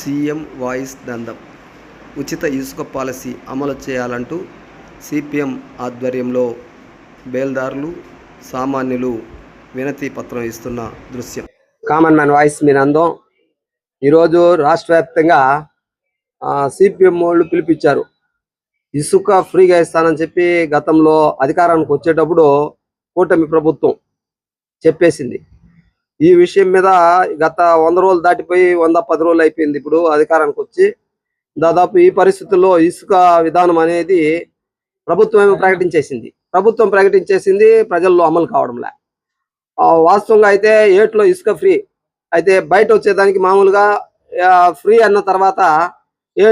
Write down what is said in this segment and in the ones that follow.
CM voice దందం ఉచిత ఇసుక policy అమలు చేయాలంటూ సిపిఎం ఆధ్వర్యంలో బేల్దారులు సామాన్యులు వినతి పత్రం ఇస్తున్న దృశ్యం. కామన్ మ్యాన్ వాయిస్ మీరు అందం ఈరోజు రాష్ట్ర వ్యాప్తంగా సిపిఎం వాళ్ళు పిలిపించారు. ఇసుక ఫ్రీగా ఇస్తానని చెప్పి గతంలో అధికారానికి వచ్చేటప్పుడు కూటమి ప్రభుత్వం చెప్పేసింది. ఈ విషయం మీద గత వంద రోజులు దాటిపోయి వంద పది రోజులు అయిపోయింది ఇప్పుడు అధికారానికి వచ్చి. దాదాపు ఈ పరిస్థితుల్లో ఇసుక విధానం అనేది ప్రభుత్వం ప్రకటించేసింది. ప్రభుత్వం ప్రకటించేసింది ప్రజల్లో అమలు కావడంలే. వాస్తవంగా అయితే ఏట్లో ఇసుక ఫ్రీ. అయితే బయట వచ్చేదానికి మామూలుగా ఫ్రీ అన్న తర్వాత ఏ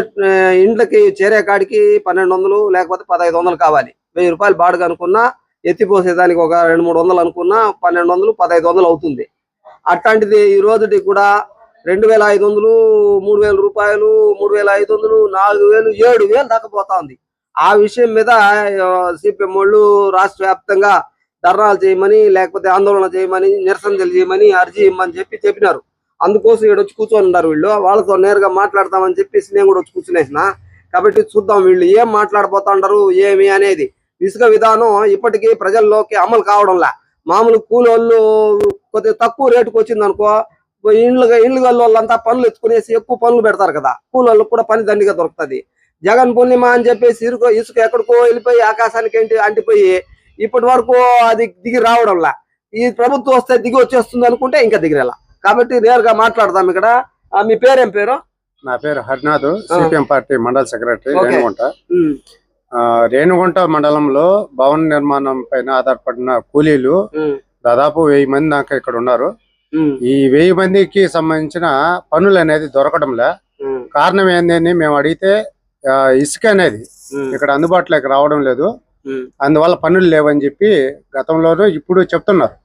ఇండ్లకి చేరే కాడికి పన్నెండు వందలు లేకపోతే పదహైదు వందలు కావాలి. వెయ్యి రూపాయలు బాడుగా అనుకున్నా ఎత్తిపోసేదానికి ఒక రెండు మూడు వందలు అనుకున్నా పన్నెండు వందలు పదహైదు వందలు అవుతుంది. అట్లాంటిది ఈ రోజుటి కూడా రెండు వేల ఐదు వందలు మూడు వేల రూపాయలు మూడు వేల ఐదు వందలు నాలుగు వేలు ఏడు వేలు దాకా పోతా ఉంది. ఆ విషయం మీద సిపిఎం వాళ్ళు రాష్ట్ర వ్యాప్తంగా ధర్నాలు చేయమని లేకపోతే ఆందోళన చేయమని నిరసన తెలియమని అర్జీ ఇమ్మని చెప్పి చెప్పినారు. అందుకోసం ఇక్కడ వచ్చి కూర్చొని ఉన్నారు వీళ్ళు. వాళ్ళతో నేరుగా మాట్లాడతామని చెప్పేసి నేను కూడా వచ్చి కూర్చునేసిన. కాబట్టి చూద్దాం వీళ్ళు ఏం మాట్లాడబోతా ఉంటారు ఏమి అనేది. ఇసుక విధానం ఇప్పటికీ ప్రజల్లోకి అమలు కావడంలా. మామూలు కూలోళ్ళు కొద్దిగా తక్కువ రేటుకు వచ్చింది అనుకో ఇండ్లు ఇండ్లు వాళ్ళంతా పనులు ఎత్తుకునేసి ఎక్కువ పనులు పెడతారు కదా. కూలోళ్ళకి కూడా పని దండిగా దొరుకుతది. జగన్ పూర్ణిమ అని చెప్పేసి ఇరుకు ఇసుక ఎక్కడికో వెళ్ళిపోయి ఆకాశానికి ఏంటి అంటిపోయి ఇప్పటి వరకు అది దిగి రావడంలా. ఈ ప్రభుత్వం వస్తే దిగి వచ్చేస్తుంది అనుకుంటే ఇంకా దిగిరేలా. కాబట్టి నేరుగా మాట్లాడదాం ఇక్కడ. మీ పేరేం పేరు? నా పేరు హరినాథ్ సిపిఎం పార్టీ మండల సెక్రటరీ. రేణుగుంట. రేణుగుంట మండలంలో భవన నిర్మాణం పైన ఆధారపడిన కూలీలు దాదాపు వెయ్యి మంది దాకా ఇక్కడ ఉన్నారు. ఈ వెయ్యి మందికి సంబంధించిన పనులు అనేది దొరకడంలే కారణం ఏందని మేము అడిగితే ఇసుక అనేది ఇక్కడ అందుబాటులోకి రావడం లేదు. అందువల్ల పనులు లేవని చెప్పి గతంలోనూ ఇప్పుడు చెప్తున్నారు.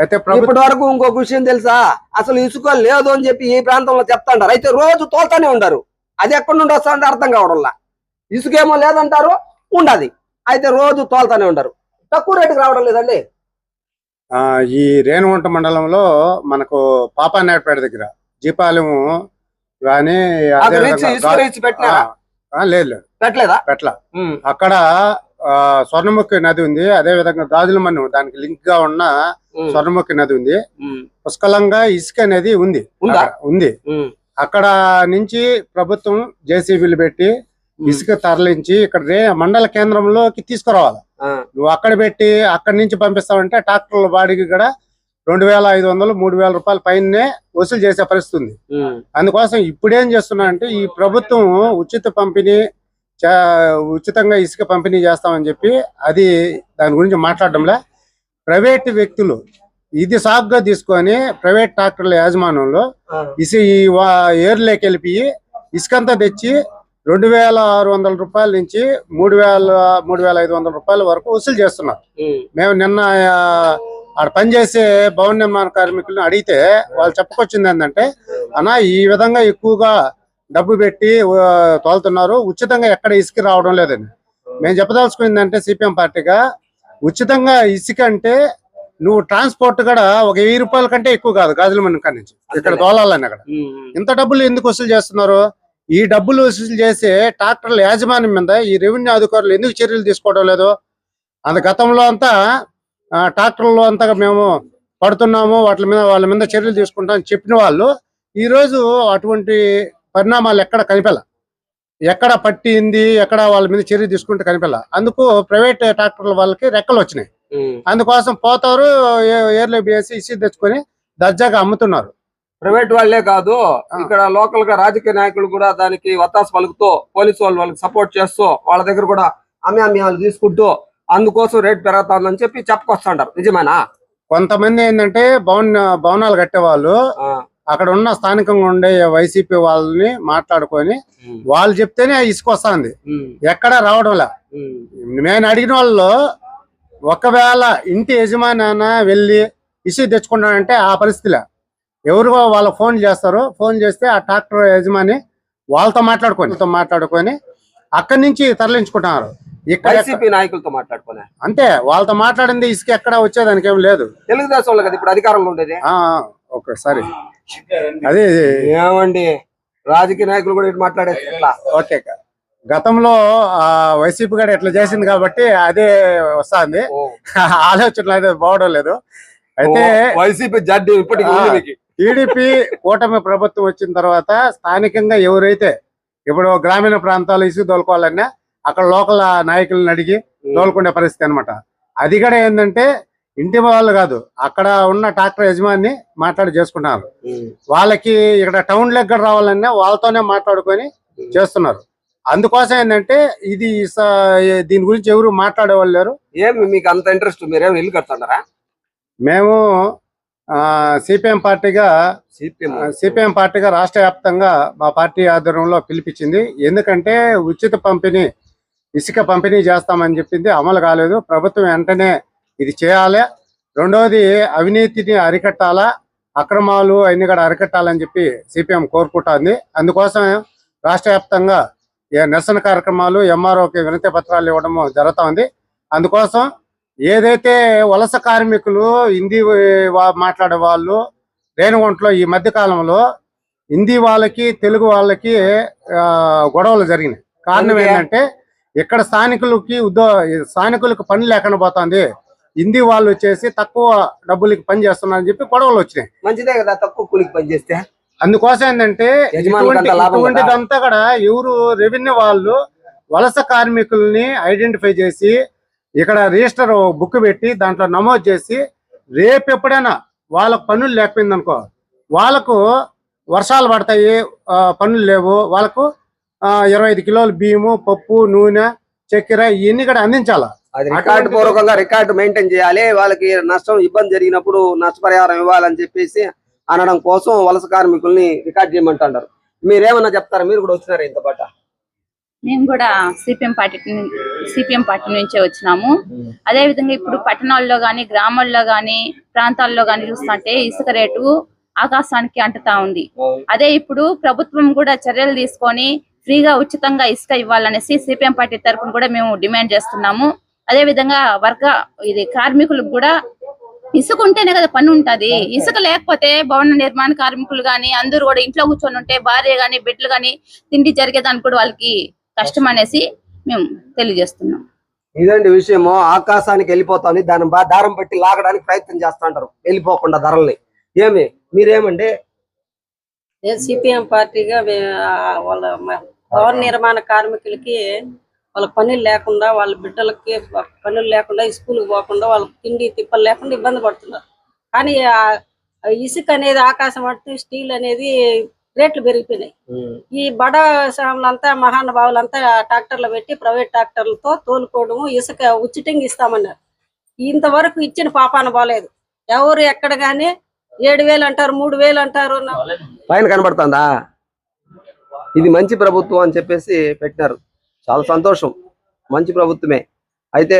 అయితే ఇప్పటి వరకు ఇంకొక విషయం తెలుసా? అసలు ఇసుక లేదు అని చెప్పి ఈ ప్రాంతంలో చెప్తాంటారు అయితే రోజు తోలుతానే ఉంటారు అది ఎక్కడి నుండి వస్తుందంటే అర్థం కావడంలా. ఇసుక ఏమో లేదంటారు ఉండదు. అయితే రోజు తోలుతానే ఉంటారు తక్కువ రేటుకి రావడం లేదండి. ఈ రేణుగుంట మండలంలో మనకు పాపానాయుడుపేట దగ్గర జీపాలెము కానీ లేదు లేదు. పెట్టలేదా? పెట్ల అక్కడ స్వర్ణముఖి నది ఉంది అదే విధంగా గాజుల మన్ను దానికి లింక్గా ఉన్న స్వర్ణముఖి నది ఉంది. పుష్కలంగా ఇసుక అనేది ఉంది. ఉందా? అక్కడ ఉంది. ఉమ్, అక్కడ నుంచి ప్రభుత్వం జేసీబీలు పెట్టి ఇసుక తరలించి ఇక్కడ రే మండల కేంద్రంలోకి తీసుకురావాలి. నువ్వు అక్కడ పెట్టి అక్కడి నుంచి పంపిస్తావంటే ట్రాక్టర్ల బాడీకి కూడా రెండు వేల ఐదు వందలు మూడు వేల రూపాయల పైనే వసూలు చేసే పరిస్థితి ఉంది. అందుకోసం ఇప్పుడేం చేస్తున్నా అంటే ఈ ప్రభుత్వం ఉచిత పంపిణీ ఉచితంగా ఇసుక పంపిణీ చేస్తామని చెప్పి అది దాని గురించి మాట్లాడడంలే. ప్రైవేట్ వ్యక్తులు ఇది సాగుగా తీసుకొని ప్రైవేట్ ట్రాక్టర్ల యాజమాన్యంలో ఇసు ఈ వా- ఏర్లోకి వెళ్ళి ఇసుకంతా తెచ్చి రెండు వేల ఆరు వందల రూపాయల నుంచి మూడు వేల మూడు వేల ఐదు వందల రూపాయల వరకు వసూలు చేస్తున్నారు. మేము నిన్న ఆడ పనిచేసే భవన నిర్మాణ కార్మికులను అడిగితే వాళ్ళు చెప్పుకొచ్చింది ఏంటంటే అన్న ఈ విధంగా ఎక్కువగా డబ్బు పెట్టి తోలుతున్నారు ఉచితంగా ఎక్కడ ఇసుక రావడం లేదని. మేము చెప్పదలుచుకుంది అంటే సిపిఎం పార్టీగా ఉచితంగా ఇసుక అంటే నువ్వు ట్రాన్స్పోర్ట్ కూడా ఒక వెయ్యి రూపాయల కంటే ఎక్కువ కాదు గాజుల మన కాడి నుంచి. ఇక్కడ తోలాలని అక్కడ. ఇంత డబ్బులు ఎందుకు వసూలు చేస్తున్నారు? ఈ డబ్బులు వసూలు చేసే ట్రాక్టర్ల యాజమాన్యం మీద ఈ రెవెన్యూ అధికారులు ఎందుకు చర్యలు తీసుకోవడం లేదు? అంత గతంలో అంతా ట్రాక్టర్లు అంతా మేము పడుతున్నాము వాటి మీద వాళ్ళ మీద చర్యలు తీసుకుంటామని చెప్పిన వాళ్ళు ఈ రోజు అటువంటి పరిణామాలు ఎక్కడ కనిపెల? ఎక్కడ పట్టింది? ఎక్కడ వాళ్ళ మీద చర్య తీసుకుంటే కనిపెల? అందుకు ప్రైవేట్ ట్రాక్టర్ల వాళ్ళకి రెక్కలు వచ్చినాయి. అందుకోసం పోతారు ఏర్లో వేసి ఇసి తెచ్చుకొని దర్జాగా అమ్ముతున్నారు. ప్రైవేట్ వాళ్ళే కాదు. ఇక్కడ లోకల్గా రాజకీయ నాయకులు కూడా దానికి వత్తాసు పలుకుతూ పోలీసు వాళ్ళు వాళ్ళకి సపోర్ట్ చేస్తూ వాళ్ళ దగ్గర కూడా అమ్మే అమ్మాలు తీసుకుంటూ అందుకోసం రేట్ పెరుగుతుందని చెప్పి చెప్పుకొస్తుంటారు నిజమేనా? కొంతమంది ఏంటంటే భవన భవనాలు కట్టేవాళ్ళు అక్కడ ఉన్న స్థానికంగా ఉండే వైసీపీ వాళ్ళని మాట్లాడుకొని వాళ్ళు చెప్తేనే ఇసుక వస్తుంది ఉమ్, ఎక్కడ రావడం లే ఉమ్, నేను అడిగిన వాళ్ళు ఒకవేళ ఇంటి యజమాని వెళ్ళి ఇసుక తెచ్చుకుంటానంటే ఆ పరిస్థితిలే. ఎవరు వాళ్ళ ఫోన్ చేస్తారు ఫోన్ చేస్తే ఆ ట్రాక్టర్ యజమాని వాళ్ళతో మాట్లాడుకొని మాట్లాడుకొని అక్కడి నుంచి తరలించుకుంటున్నారు. ఇక్కడ వైసీపీ నాయకులతో మాట్లాడుకునే. అంతే వాళ్ళతో మాట్లాడింది ఇసుక ఎక్కడ వచ్చేదానికి ఏం లేదు. తెలుగుదేశం వాళ్ళు కదా ఇప్పుడు అధికారంలో ఉండేది? ఆ ఓకే సరే. అదే ఏమండి? రాజకీయ నాయకులు కూడా ఇటు మాట్లాడేది ఎట్లా? ఓకే. గతంలో ఆ వైసీపీ గారు ఎట్లా చేసింది కాబట్టి అదే వస్తుంది. ఆలోచనలు అయితే బాగడం లేదు. అయితే వైసీపీ జడ్డి ఇప్పటికి ఉంది ఆ. మీకు. టీడీపీ కూటమి ప్రభుత్వం వచ్చిన తర్వాత స్థానికంగా ఎవరైతే ఇప్పుడు గ్రామీణ ప్రాంతాలు ఇసుకు తోలుకోవాలన్నా అక్కడ లోకల్ నాయకులను అడిగి తోలుకునే పరిస్థితి అన్నమాట. అది కూడా ఏంటంటే ఇంటి వాళ్ళు కాదు అక్కడ ఉన్న ట్రాక్టర్ యజమాని మాట్లాడి చేసుకుంటున్నారు. వాళ్ళకి ఇక్కడ టౌన్ లెక్క రావాలన్నా వాళ్ళతోనే మాట్లాడుకొని చేస్తున్నారు. అందుకోసం ఏంటంటే ఇది దీని గురించి ఎవరు మాట్లాడే వాళ్ళు లేరు. ఏమి మీకు అంత ఇంట్రెస్ట్ మీరేం ఇల్లు కడుతున్నారా? మేము సిపిఎం పార్టీగా సిపిఎం సిపిఎం పార్టీగా రాష్ట్ర వ్యాప్తంగా మా పార్టీ ఆధ్వర్యంలో పిలిపించింది. ఎందుకంటే ఉచిత పంపిణీ ఇసుక పంపిణీ చేస్తామని చెప్పింది. అమలు కాలేదు. ప్రభుత్వం వెంటనే ఇది చేయాలి. రెండవది అవినీతిని అరికట్టాలా? అక్రమాలు అన్ని కూడా అరికట్టాలని చెప్పి సిపిఎం కోరుకుంటుంది. అందుకోసం రాష్ట్ర వ్యాప్తంగా నిరసన కార్యక్రమాలు ఎంఆర్ఓకి వినతి పత్రాలు ఇవ్వడం జరుగుతోంది. అందుకోసం ఏదైతే వలస కార్మికులు హిందీ మాట్లాడే వాళ్ళు రేణుగుంటలో ఈ మధ్య కాలంలో హిందీ వాళ్ళకి తెలుగు వాళ్ళకి గొడవలు జరిగినాయి కారణం? ఏంటంటే ఇక్కడ స్థానికులకి ఉద్యో స్థానికులకు పని లేకుండా పోతుంది హిందీ వాళ్ళు వచ్చేసి తక్కువ డబ్బులకి పని చేస్తున్నారని చెప్పి గొడవలు వచ్చినాయి మంచిదే కదా తక్కువ కూలికి పని చేస్తే అందుకోసం ఏంటంటే? ఇటువంటిదంతా కూడా ఎవరు రెవెన్యూ వాళ్ళు వలస కార్మికుల్ని ఐడెంటిఫై చేసి ఇక్కడ రిజిస్టర్ బుక్ పెట్టి దాంట్లో నమోదు చేసి రేపు ఎప్పుడైనా వాళ్ళకు పనులు లేకపోయింది అనుకో వాళ్ళకు వర్షాలు పడతాయి ఆ, పనులు లేవు వాళ్ళకు ఇరవై ఐదు కిలోలు బియ్యము పప్పు నూనె చక్కెర ఇవన్నీ కూడా అందించాల? అది రికార్డు పూర్వకంగా రికార్డు మెయింటైన్ చేయాలి వాళ్ళకి నష్టం ఇబ్బంది జరిగినప్పుడు నష్టపరిహారం ఇవ్వాలని చెప్పేసి అనడం కోసం వలస కార్మికుల్ని రికార్డ్ చేయమంటారు మీరేమన్నా చెప్తారా? మీరు కూడా వచ్చినారా ఇంత పాట? మేము కూడా సిపిఎం పార్టీ సిపిఎం పార్టీ నుంచే వచ్చినాము. అదే విధంగా ఇప్పుడు పట్టణాల్లో గాని గ్రామాల్లో గాని ప్రాంతాల్లో గాని చూస్తుంటే ఇసుక రేటు ఆకాశానికి అంటుతా ఉంది. అదే ఇప్పుడు ప్రభుత్వం కూడా చర్యలు తీసుకొని ఫ్రీగా ఉచితంగా ఇసుక ఇవ్వాలనేసి సిపిఎం పార్టీ తరఫున కూడా మేము డిమాండ్ చేస్తున్నాము. అదే విధంగా వర్గ ఇది కార్మికులకు కూడా ఇసుక ఉంటేనే కదా పని ఉంటది. ఇసుక లేకపోతే భవన నిర్మాణ కార్మికులు గాని అందరూ కూడా ఇంట్లో కూర్చొని ఉంటే భార్య గాని బిడ్డలు గాని తిండి జరిగేదానికి కూడా వాళ్ళకి కష్టం అనేసి మేము తెలియజేస్తున్నాం. ఇదండి విషయము. ఆకాశానికి వెళ్ళిపోతామని దాని బా దారం పెట్టి లాగడానికి ప్రయత్నం చేస్తుంటారు వెళ్ళిపోకుండా ధరల్ని. ఏమి? మీరేమండి? నేను సిపిఎం పార్టీగా వాళ్ళ భవన నిర్మాణ కార్మికులకి వాళ్ళ పనులు లేకుండా వాళ్ళ బిడ్డలకి పనులు లేకుండా స్కూల్కి పోకుండా వాళ్ళకి తిండి తిప్పలు లేకుండా ఇబ్బంది పడుతున్నారు. కానీ ఇసుక అనేది ఆకాశం పడుతూ స్టీల్ అనేది రేట్లు పెరిగిపోయినాయి. ఈ బడ సాములంతా మహానుభావులంతా ట్రాక్టర్లు పెట్టి ప్రైవేట్ ట్రాక్టర్లతో తోలుకోవడము ఇసుక ఉచితంగా ఇస్తామన్నారు. ఇంతవరకు ఇచ్చిన పాపాన పోలేదు ఎవరు ఎక్కడ కానీ ఏడు వేలు అంటారు మూడు వేలు అంటారు పైన కనబడుతుందా? ఇది మంచి ప్రభుత్వం అని చెప్పేసి పెట్టినారు. చాలా సంతోషం. మంచి ప్రభుత్వమే. అయితే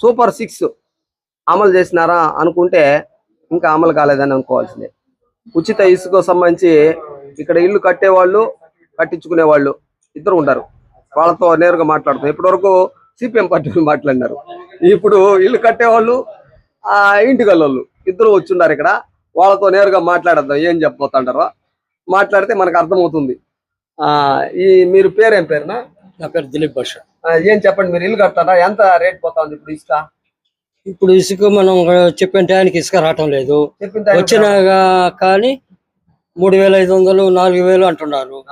సూపర్ సిక్స్ అమలు చేసినారా అనుకుంటే ఇంకా అమలు కాలేదని అనుకోవాల్సిందే. ఉచిత ఇసుకు సంబంధించి ఇక్కడ ఇల్లు కట్టేవాళ్ళు కట్టించుకునే వాళ్ళు ఇద్దరు ఉంటారు. వాళ్ళతో నేరుగా మాట్లాడుతాం. ఇప్పటివరకు సిపిఎం పార్టీ వాళ్ళు మాట్లాడినారు. ఇప్పుడు ఇల్లు కట్టేవాళ్ళు ఆ ఇంటి గల్లోళ్ళు ఇద్దరు వచ్చున్నారు ఇక్కడ. వాళ్ళతో నేరుగా మాట్లాడద్దాం. ఏం చెప్పబోతుంటారో మాట్లాడితే మనకు అర్థమవుతుంది. ఆ ఈ మీరు పేరేం పేరునా? నా పేరు దిలీప్ భాష. ఏం చెప్పండి మీరు ఇల్లు కడతారా ఎంత రేట్ పోతుంది ఇప్పుడు ఇసుక? ఇప్పుడు ఇసుక మనం చెప్పిన టయానికి ఇసుక రావటం లేదు. వచ్చిన కానీ మూడు వేల ఐదు వందలు నాలుగు వేలు అంటున్నారు.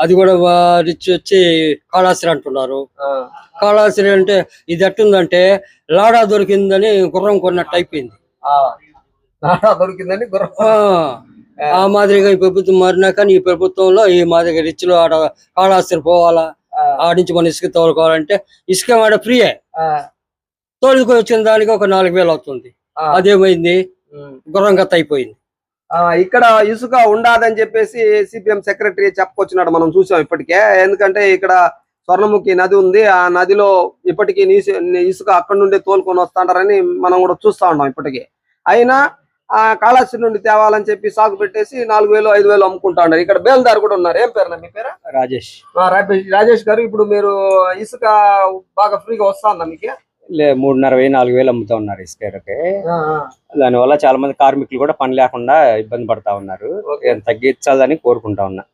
అది కూడా రిచ్ వచ్చి కాళాశ్రీ అంటున్నారు. కాళాశ్రీ అంటే ఇది ఎట్టుందంటే లాడా దొరికిందని గుర్రం కొన్నట్టు అయిపోయింది. దొరికిందని గుర్రం. ఆ, మాదిరిగా ఈ ప్రభుత్వం మారినా కానీ ఈ ప్రభుత్వంలో ఈ మాదిరిగా రిచ్లో ఆడ కాళాశ్రీ పోవాలా? ఆ, ఆడ నుంచి మనం ఇసుక తోలుకోవాలంటే ఇసుక ఆడ ఫ్రీయే. తోలుకొని వచ్చిన దానికి ఒక నాలుగు వేలు అవుతుంది. అదేమైంది? ఉమ్. గుర్రం గత అయిపోయింది. ఆ, ఇక్కడ ఇసుక ఉండదని చెప్పేసి సిపిఎం సెక్రటరీ చెప్పుకొచ్చినాడు మనం చూసాం ఇప్పటికే. ఎందుకంటే ఇక్కడ స్వర్ణముఖి నది ఉంది. ఆ నదిలో ఇప్పటికీ ఇసుక అక్కడ నుండి తోలుకొని వస్తాంటారని మనం కూడా చూస్తా ఉన్నాం ఇప్పటికీ. అయినా ఆ కాళాస్త్రి నుండి తేవాలని చెప్పి సాగు పెట్టేసి నాలుగు వేలు ఐదు వేలు అమ్ముకుంటా ఉన్నారు. ఇక్కడ బేల్దారు కూడా ఉన్నారు. ఏం పేరు మీ పేరు? రాజేష్. రాజేష్ రాజేష్ గారు ఇప్పుడు మీరు ఇసుక బాగా ఫ్రీగా వస్తుందా మీకు? మూడున్నర వెయ్యి నాలుగు వేలు అమ్ముతా ఉన్నారు ఇసుకకి దానివల్ల చాలా మంది కార్మికులు కూడా పని లేకుండా ఇబ్బంది పడతా ఉన్నారు. తగ్గించాలని కోరుకుంటా ఉన్నా.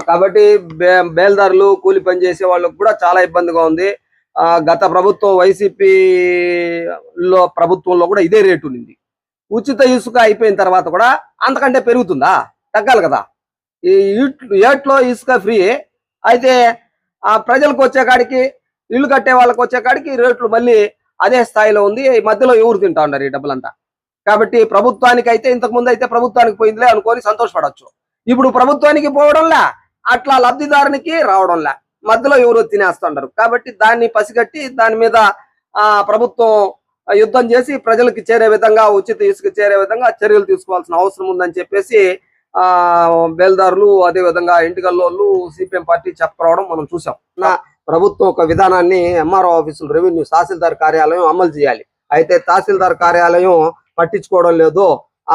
కాబట్టి బే బేల్దారులు కూలి పని చేసే వాళ్ళకు కూడా చాలా ఇబ్బందిగా ఉంది. ఆ, గత ప్రభుత్వం వైసీపీ లో ప్రభుత్వంలో కూడా ఇదే రేటు ఉంది ఉచిత ఇసుక అయిపోయిన తర్వాత కూడా అంతకంటే పెరుగుతుందా? తగ్గాలి కదా. ఈ ఏట్లో ఇసుక ఫ్రీ. అయితే ఆ ప్రజలకు వచ్చే కాడికి ఇల్లు కట్టే వాళ్ళకి వచ్చే కాడికి రేట్లు మళ్ళీ అదే స్థాయిలో ఉంది. ఈ మధ్యలో ఎవరు తింటా ఉన్నారు ఈ డబ్బులంతా? కాబట్టి ప్రభుత్వానికి అయితే ఇంతకు ముందు అయితే ప్రభుత్వానికి పోయిందిలే అనుకొని సంతోషపడవచ్చు ఇప్పుడు ప్రభుత్వానికి పోవడంలా అట్లా లబ్ధిదారునికి రావడంలా మధ్యలో ఎవరు తినేస్తుంటారు కాబట్టి దాన్ని పసిగట్టి దాని మీద ఆ ప్రభుత్వం యుద్ధం చేసి ప్రజలకు చేరే విధంగా ఉచిత ఇసుక చేరే విధంగా చర్యలు తీసుకోవాల్సిన అవసరం ఉందని చెప్పేసి ఆ బేల్దారులు అదే విధంగా ఇంటికల్లోళ్ళు సిపిఎం పార్టీ చెప్పరావడం మనం చూసాం నా ప్రభుత్వం ఒక విధానాన్ని ఎంఆర్ఓ ఆఫీసులు రెవెన్యూ తహసీల్దార్ కార్యాలయం అమలు చేయాలి. అయితే తహసీల్దార్ కార్యాలయం పట్టించుకోవడం లేదు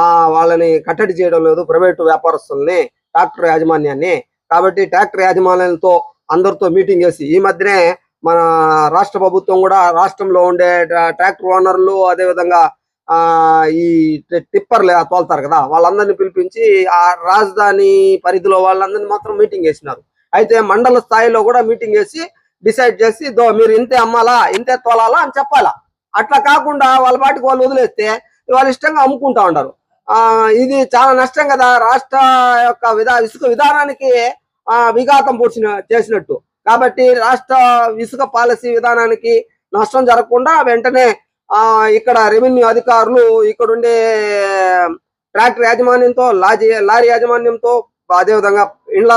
ఆ వాళ్ళని కట్టడి చేయడం లేదు ప్రైవేటు వ్యాపారస్తుల్ని ట్రాక్టర్ యాజమాన్యాన్ని. కాబట్టి ట్రాక్టర్ యాజమాన్యాలతో అందరితో మీటింగ్ చేసి ఈ మధ్యనే మన రాష్ట్ర ప్రభుత్వం కూడా రాష్ట్రంలో ఉండే ట్రాక్టర్ ఓనర్లు అదే విధంగా ఆ ఈ టిప్పర్లు తోలుతారు కదా వాళ్ళందరినీ పిలిపించి ఆ రాజధాని పరిధిలో వాళ్ళందరినీ మాత్రం మీటింగ్ చేసినారు. అయితే మండల స్థాయిలో కూడా మీటింగ్ చేసి డిసైడ్ చేసి దో మీరు ఇంతే అమ్మాలా ఇంతే తోలాలా అని చెప్పాలా. అట్లా కాకుండా వాళ్ళ పాటికి వాళ్ళు వదిలేస్తే వాళ్ళు ఇష్టంగా అమ్ముకుంటా ఉంటారు ఆ ఇది చాలా నష్టం కదా. రాష్ట్ర యొక్క విధా ఇసుక విధానానికి ఆ విఘాతం పూడ్చిన చేసినట్టు. కాబట్టి రాష్ట్ర ఇసుక పాలసీ విధానానికి నష్టం జరగకుండా వెంటనే ఇక్కడ రెవెన్యూ అధికారులు ఇక్కడ ఉండే ట్రాక్టర్ యాజమాన్యంతో లారీ లారీ యాజమాన్యంతో అదేవిధంగా ఇండ్ల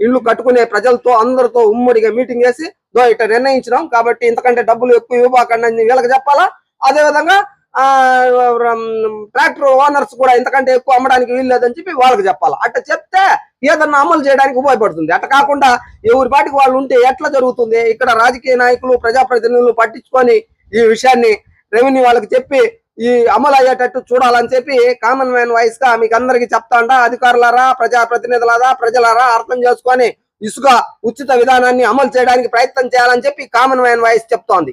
ఇల్లు కట్టుకునే ప్రజలతో అందరితో ఉమ్మడిగా మీటింగ్ చేసి దో ఇట్లా నిర్ణయించినాం కాబట్టి ఇంతకంటే డబ్బులు ఎక్కువ ఇవ్వకండి వీళ్ళకి చెప్పాలా? అదే విధంగా ఆ ట్రాక్టర్ ఓనర్స్ కూడా ఇంతకంటే ఎక్కువ అమ్మడానికి వీలు లేదని చెప్పి వాళ్ళకి చెప్పాలి? అట్లా చెప్తే ఏదన్నా అమలు చేయడానికి ఉపయోగపడుతుంది. అట్లా కాకుండా ఎవరి పాటికి వాళ్ళు ఉంటే ఎట్లా జరుగుతుంది? ఇక్కడ రాజకీయ నాయకులు ప్రజాప్రతినిధులు పట్టించుకొని ఈ విషయాన్ని రెవెన్యూ వాళ్ళకి చెప్పి ఈ అమలు అయ్యేటట్టు చూడాలని చెప్పి కామన్ మ్యాన్ వాయిస్గా మీకు అందరికి చెప్తాండా అధికారులారా ప్రజాప్రతినిధులారా ప్రజలారా అర్థం చేసుకొని ఇసుక ఉచిత విధానాన్ని అమలు చేయడానికి ప్రయత్నం చేయాలని చెప్పి కామన్ మ్యాన్ వాయిస్ చెప్తోంది.